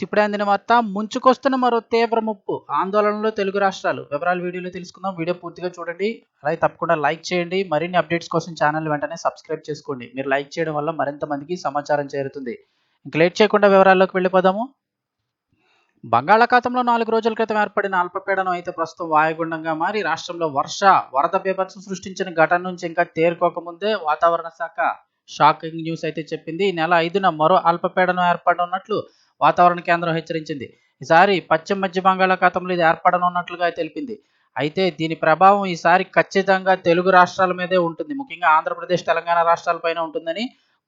ఇప్పుడే అందిన వార్త ముంచుకొస్తున్న మరో తీవ్ర ముప్పు. ఆందోళనలో తెలుగు రాష్ట్రాలు. వివరాలు వీడియోలో తెలుసుకుందాం. వీడియో పూర్తిగా చూడండి. అలాగే తప్పకుండా లైక్ చేయండి. మరిన్ని అప్డేట్స్ కోసం ఛానల్ వెంటనే సబ్స్క్రైబ్ చేసుకోండి. మీరు లైక్ చేయడం వల్ల మరింత మందికి సమాచారం చేరుతుంది. ఇంక లేట్ చేయకుండా వివరాల్లోకి వెళ్ళిపోదాము. బంగాళాఖాతంలో నాలుగు రోజుల క్రితం ఏర్పడిన అల్పపీడనం అయితే ప్రస్తుతం వాయుగుండంగా మారి రాష్ట్రంలో వర్ష వరద బీభత్సం సృష్టించిన ఘటన నుంచి ఇంకా తేరుకోకముందే వాతావరణ శాఖ షాకింగ్ న్యూస్ అయితే చెప్పింది. ఈ నెల ఐదున మరో అల్పపీడనం ఏర్పడనున్నట్లు వాతావరణ కేంద్రం హెచ్చరించింది. ఈసారి పశ్చిమ మధ్య బంగాళాఖాతంలో ఇది ఏర్పడనున్నట్లుగా తెలిపింది. అయితే దీని ప్రభావం ఈసారి ఖచ్చితంగా తెలుగు రాష్ట్రాల మీదే ఉంటుంది. ముఖ్యంగా ఆంధ్రప్రదేశ్ తెలంగాణ రాష్ట్రాలపైన ఉంటుందని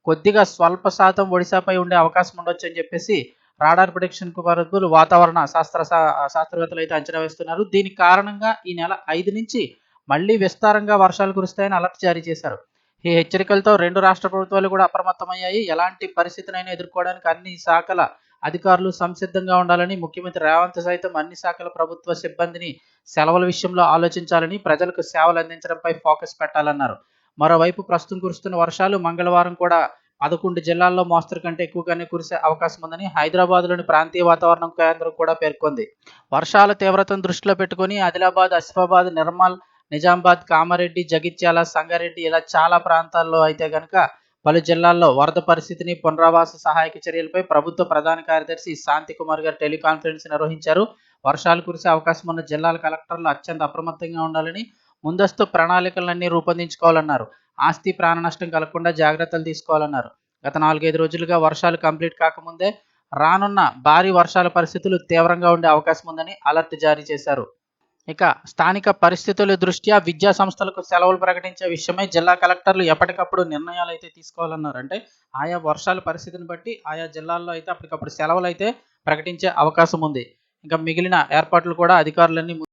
కొద్దిగా స్వల్ప శాతం ఒడిశాపై ఉండే అవకాశం ఉండొచ్చు అని చెప్పేసి రాడార్ ప్రొడిక్షన్ వరకు వాతావరణ శాస్త్ర శాస్త్రవేత్తలు అయితే అంచనా వేస్తున్నారు. దీని కారణంగా ఈ నెల ఐదు నుంచి మళ్ళీ విస్తారంగా వర్షాలు కురుస్తాయని అలర్ట్ జారీ చేశారు. ఈ హెచ్చరికలతో రెండు రాష్ట్ర ప్రభుత్వాలు కూడా అప్రమత్తమయ్యాయి. ఎలాంటి పరిస్థితినైనా ఎదుర్కోవడానికి అన్ని శాఖల అధికారులు సంసిద్ధంగా ఉండాలని ముఖ్యమంత్రి రేవంత్ సైతం అన్ని శాఖల ప్రభుత్వ సిబ్బందిని సెలవుల విషయంలో ఆలోచించాలని ప్రజలకు సేవలు అందించడంపై ఫోకస్ పెట్టాలన్నారు. మరోవైపు ప్రస్తుతం కురుస్తున్న వర్షాలు మంగళవారం కూడా పదకొండు జిల్లాల్లో మోస్తరు కంటే ఎక్కువగానే కురిసే అవకాశం ఉందని హైదరాబాద్లోని ప్రాంతీయ వాతావరణం కేంద్రం కూడా పేర్కొంది. వర్షాల తీవ్రతను దృష్టిలో పెట్టుకుని ఆదిలాబాద్ ఆసిఫాబాద్ నిర్మల్ నిజామాబాద్ కామారెడ్డి జగిత్యాల సంగారెడ్డి ఇలా చాలా ప్రాంతాల్లో అయితే గనక పలు జిల్లాల్లో వరద పరిస్థితిని పునరావాస సహాయక చర్యలపై ప్రభుత్వ ప్రధాన కార్యదర్శి శాంతి కుమార్ గారు టెలికాన్ఫరెన్స్ నిర్వహించారు. వర్షాలు కురిసే అవకాశం ఉన్న జిల్లాల కలెక్టర్లు అత్యంత అప్రమత్తంగా ఉండాలని ముందస్తు ప్రణాళికలన్నీ రూపొందించుకోవాలన్నారు. ఆస్తి ప్రాణ నష్టం కలగకుండా జాగ్రత్తలు తీసుకోవాలన్నారు. గత నాలుగైదు రోజులుగా వర్షాలు కంప్లీట్ కాకముందే రానున్న భారీ వర్షాల పరిస్థితులు తీవ్రంగా ఉండే అవకాశం ఉందని అలర్ట్ జారీ చేశారు. ఇక స్థానిక పరిస్థితుల దృష్ట్యా విద్యా సంస్థలకు సెలవులు ప్రకటించే విషయమై జిల్లా కలెక్టర్లు ఎప్పటికప్పుడు నిర్ణయాలు అయితే తీసుకోవాలన్నారు అంటే ఆయా వర్షాల పరిస్థితిని బట్టి ఆయా జిల్లాల్లో అయితే అప్పటికప్పుడు సెలవులు అయితే ప్రకటించే అవకాశం ఉంది. ఇంకా మిగిలిన ఏర్పాట్లు కూడా అధికారులన్నీ